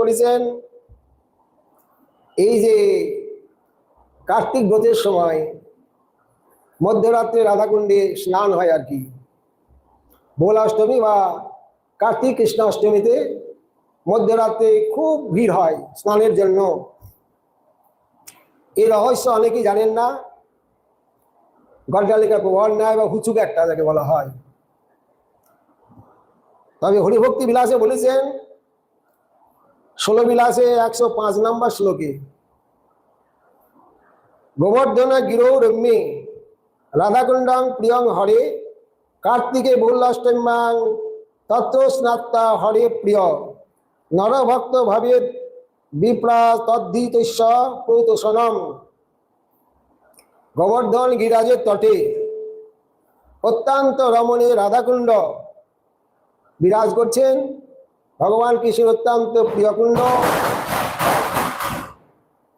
করেছেন, এই যে কার্তিক ব্রতের সময় মধ্যরাত্রে রাধাকুণ্ডে স্নান হয় আর কি। বোলাষ্টমী বা কার্তিক কৃষ্ণাষ্টমীতে মধ্যরাত্রে খুব ভিড় হয় স্নানের জন্য। এই রহস্য অনেকেই জানেন না। গড্ডালিকা নেয় বা হুচুক একটা, যাকে বলা হয়। তবে হরিভক্তি বিলাসে বলেছেন ষোলো বিলাসে একশো পাঁচ নম্বর শ্লোকে। গোবর্ধন গিরৌ রম্যে, রাধাকুণ্ডং প্রিয়ং হরে, কার্তিকে বহুলাষ্টম্যাং তত্ত্ব স্নাত্তা হরে প্রিয়। নরভক্ত ভাবে বিপ্রা তদ্ধিতস্য প্রৌতসনম গোবর্ধন গিরাজের তটে। অত্যন্ত রমণে রাধাকুণ্ড। বিরাজ করছেন ভগবান কৃষ্ণের অত্যন্ত প্রিয় কুণ্ড।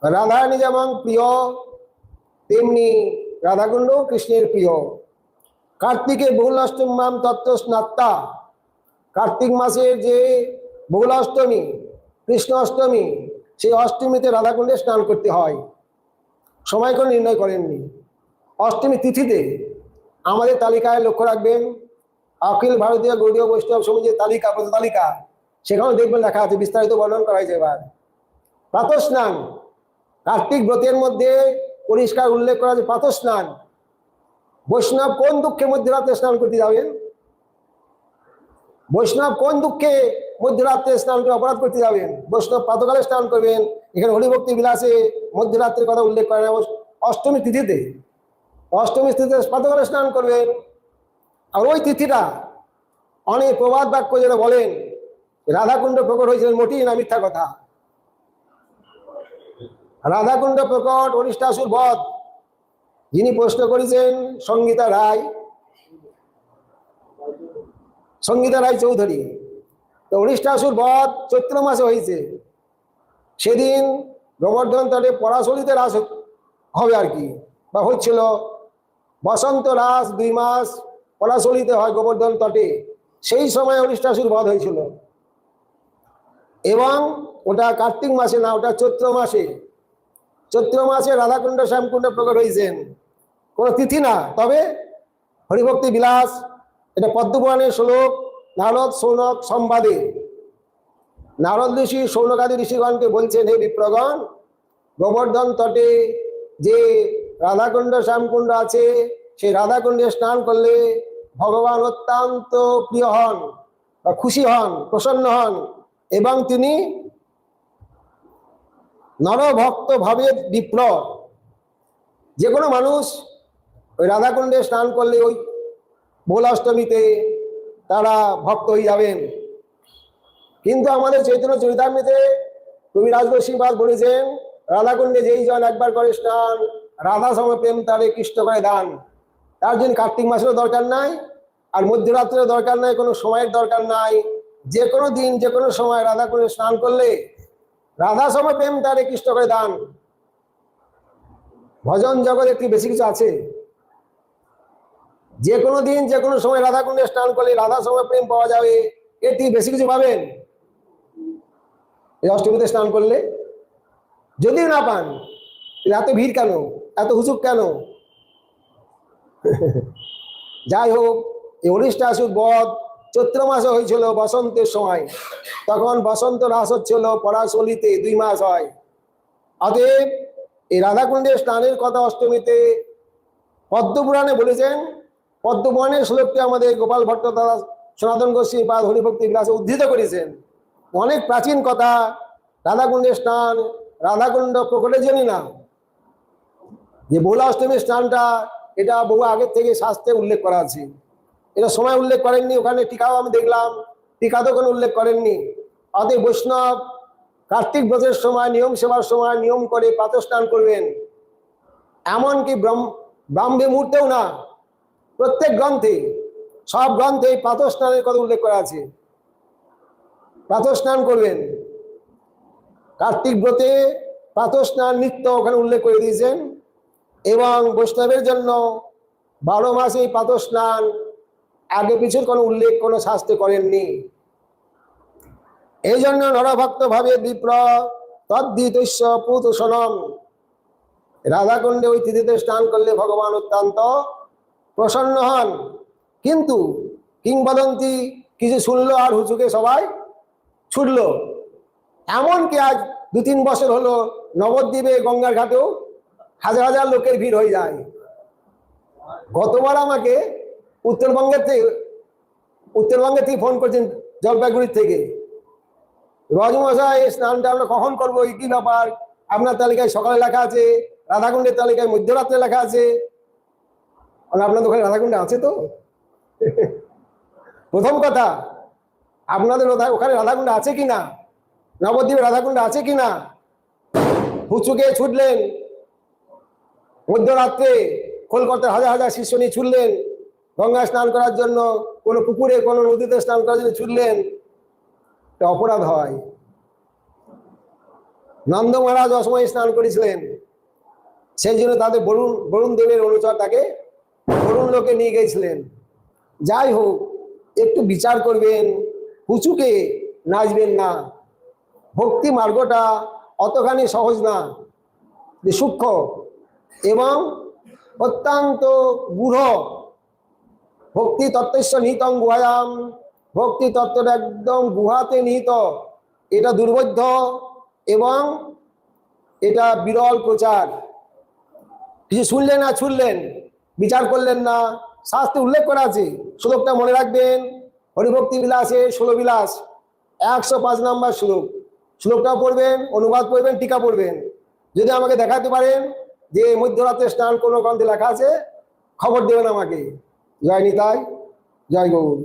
রাধারানী যেমন প্রিয়, তেমনি রাধাকুণ্ড কৃষ্ণের প্রিয়। কার্তিকে বহুলাষ্টমাম তত্ত্ব স্নাত্তা কার্তিক মাসের যে বহুলাষ্টমী, কৃষ্ণ অষ্টমী, সেই অষ্টমীতে রাধাকুণ্ডে স্নান করতে হয়। সময় করে নির্ণয় করেননি। অষ্টমী তিথিতে আমাদের তালিকায় লক্ষ্য রাখবেন, অখিল ভারতীয় গৌরীয় বৈষ্ণব সমিতির তালিকা, ব্রত তালিকা। সেখানেও দেখবেন লেখা আছে, বিস্তারিত বর্ণন করা হয়েছে এবার। প্রাতঃ স্নান কার্তিক ব্রতের মধ্যে পরিষ্কার উল্লেখ করা আছে প্রাতঃ স্নান বৈষ্ণব কোন দুঃখে মধ্যরাত্রে স্নান করতে যাবেন? বৈষ্ণব কোন দুঃখে মধ্যরাত্রে স্নান করে অপরাধ করতে যাবেন? বৈষ্ণব প্রাতকালে স্নান করবেন। এখানে হরিভক্তি বিলাসে মধ্যরাত্রের কথা উল্লেখ করেন অষ্টমী তিথিতে অষ্টমী তিথিতে প্রাতকালে স্নান করবেন। আর ওই তিথিটা অনেক প্রবাদ বাক্য যেটা বলেন রাধাকুণ্ড প্রকট হয়েছিলেন মোটেই না মিথ্যা কথা? রাধাকুণ্ড প্রকট অনিষ্ঠাসুর বধ। যিনি প্রশ্ন করেছেন, সঙ্গীতা রায়। সঙ্গীতা রায় চৌধুরী। তো অনিষ্ঠাসুর বধ চৈত্র মাসে হয়েছে। সেদিন গোবর্ধন তটে পরাশলিতে রাস হবে আর কি। বা হচ্ছিল। বসন্ত রাস দুই মাস পলাশলিতে হয় গোবর্ধন তটে। সেই সময় অনিষ্ঠাসুর বধ হয়েছিল। এবং ওটা কার্তিক মাসে না, ওটা চৈত্র মাসে। চৈত্র মাসে রাধাকুণ্ড, শ্যামকুণ্ড প্রকট হয়েছেন। কোনো তিথি না, তবে হরিভক্তি বিলাস, এটা পদ্মপুরাণের শ্লোক, নারদ, সৌনক, সম্বাদে। নারদ ঋষি, সৌনকাদি ঋষিগণকে বলছেন, হে বিপ্রগণ গোবর্ধন তটে যে রাধাকুণ্ড, শ্যামকুণ্ড আছে, সেই রাধাকুণ্ডে স্নান করলে ভগবান অত্যন্ত প্রিয় হন বা খুশি হন, প্রসন্ন হন। এবং তিনি নরভক্ত ভাবে বিপ্র যে কোনো মানুষ ওই রাধাকুণ্ডে স্নান করলে ওই ভোলাষ্টমীতে তারা ভক্ত হয়ে যাবেন। কিন্তু আমাদের চৈতন্য চরিতামৃতে কবি রাজবৈশিবাদ বলেছেন, রাধাকুণ্ডে যেই জন একবার করে স্নান, রাধা সম প্রেম তারে কৃষ্ট করে দান। তার জন্য কার্তিক মাসেরও দরকার নাই, আর মধ্যরাত্রের দরকার নাই, কোনো সময়ের দরকার নাই। যে কোনো দিন যে কোনো সময় রাধাকুণ্ডে স্নান করলে রাধা সম প্রেম তারে কৃষ্ট করে দান। ভজন জগৎ একটি বেশি কিছু আছে। যে কোনো দিন যে কোনো সময় রাধাকুণ্ডে স্নান করলে রাধা সময় প্রেম পাওয়া যাবে থেকে বেশি কিছু পাবেন। এই অষ্টমীতে স্নান করলে যদিও না পান এত ভিড় কেন? এত হুচুক কেন? যাই হোক, এই অনিষ্টাসুর বধ চৈত্র মাসে হয়েছিল বসন্তের সময়। তখন বসন্ত রাস হচ্ছিল পরাশলিতে, দুই মাস হয়। অতএব এই রাধাকুণ্ডের স্নানের কথা অষ্টমীতে পদ্মপুরাণে বলেছেন, পদ্মপুরাণের শ্লোকটি আমাদের গোপাল ভট্ট দাদা সনাতন গোস্বী বা হরিভক্তি বিলাসে উদ্ধৃত করেছেন। অনেক প্রাচীন কথা, রাধাকুণ্ডের স্নান, রাধাকুণ্ড প্রকটে জানি না যে বোলা অষ্টমীর স্নানটা, এটা বহু আগের থেকে শাস্ত্রে উল্লেখ করা আছে। এটা সময় উল্লেখ করেননি, ওখানে টিকাও আমি দেখলাম, টিকা তো কোনো উল্লেখ করেননি। অতএব বৈষ্ণব, কার্তিক ব্রতের সময়, নিয়ম সেবার সময় নিয়ম করে স্নান করবেন। এমনকি ব্রহ্ম, ব্রাহ্মী মুহূর্তেও না, প্রত্যেক গ্রন্থে, সব গ্রন্থে স্নানের কথা উল্লেখ করা আছে। স্নান করবেন। কার্তিক ব্রতে স্নান নিত্য ওখানে উল্লেখ করে দিয়েছেন। এবং বৈষ্ণবের জন্য বারো মাসেই স্নান আগে পিছুর কোনো উল্লেখ, কোনো শাস্ত্রে করেননি। এই জন্য নরভক্ত ভাবে বিপ্র তদ্ধিতস্য পুতসনম রাধাকুণ্ডে ওই তিথিতে স্নান করলে ভগবান অত্যন্ত প্রসন্ন হন। কিন্তু কিংবদন্তি কিছু শুনলো আর হুচুকে সবাই ছুটলো। এমনকি আজ দু তিন বছর হলো নবদ্বীপে গঙ্গার ঘাটেও হাজার হাজার লোকের ভিড় হয়ে যায়। গতবার আমাকে উত্তরবঙ্গের থেকে উত্তরবঙ্গের থেকে ফোন করছেন জলপাইগুড়ির থেকে। রজমশাই স্নানটা আমরা কখন করব? এই কি ব্যাপার আপনার তালিকায় সকালে লেখা আছে, রাধাকুণ্ডের তালিকায় মধ্যরাত্রে লেখা আছে। আর আপনাদের ওখানে রাধাকুণ্ডে আছে তো? প্রথম কথা, আপনাদের ওখানে রাধাকুণ্ড আছে কি না নবদ্বীপে রাধাকুণ্ড আছে কি না হুচুকে ছুটলেন। মধ্যরাত্রে কলকাতার হাজার হাজার শিষ্য নিয়ে ছুটলেন। গঙ্গা স্নান করার জন্য কোনো পুকুরে, কোনো নদীতে স্নান করার জন্য ছুটলেন এটা অপরাধ হয়। নন্দ মহারাজ অসময়ে স্নান করেছিলেন। সেই জন্য তাদের বরুণ বরুণ দেবের অনুচর তাকে বরুণ লোকে নিয়ে গেছিলেন। যাই হোক, একটু বিচার করবেন উঁচুকে নাচবেন না। ভক্তি মার্গটা অতখানি সহজ না। যে সূক্ষ্ম এবং অত্যন্ত গূঢ়। ভক্তি তত্ত্বস্য নিহিতং গুহায়াম। ভক্তি তত্ত্বটা একদম গুহাতে নিহিত। এটা দুর্বোধ্য এবং এটা বিরল প্রচার। কিছু শুনলেন না শুনলেন বিচার করলেন না শাস্ত্রে উল্লেখ করা আছে। শ্লোকটা মনে রাখবেন, হরিভক্তি বিলাসে ষোলো বিলাস, একশো পাঁচ নাম্বার শ্লোক। শ্লোকটা পড়বেন, অনুবাদ পড়বেন, টিকা পড়বেন। যদি আমাকে দেখাতে পারেন যে মধ্যরাত্রে স্নান কোনো গ্রন্থে লেখা আছে, খবর দেবেন আমাকে। জয় নিতাই জয় গৌর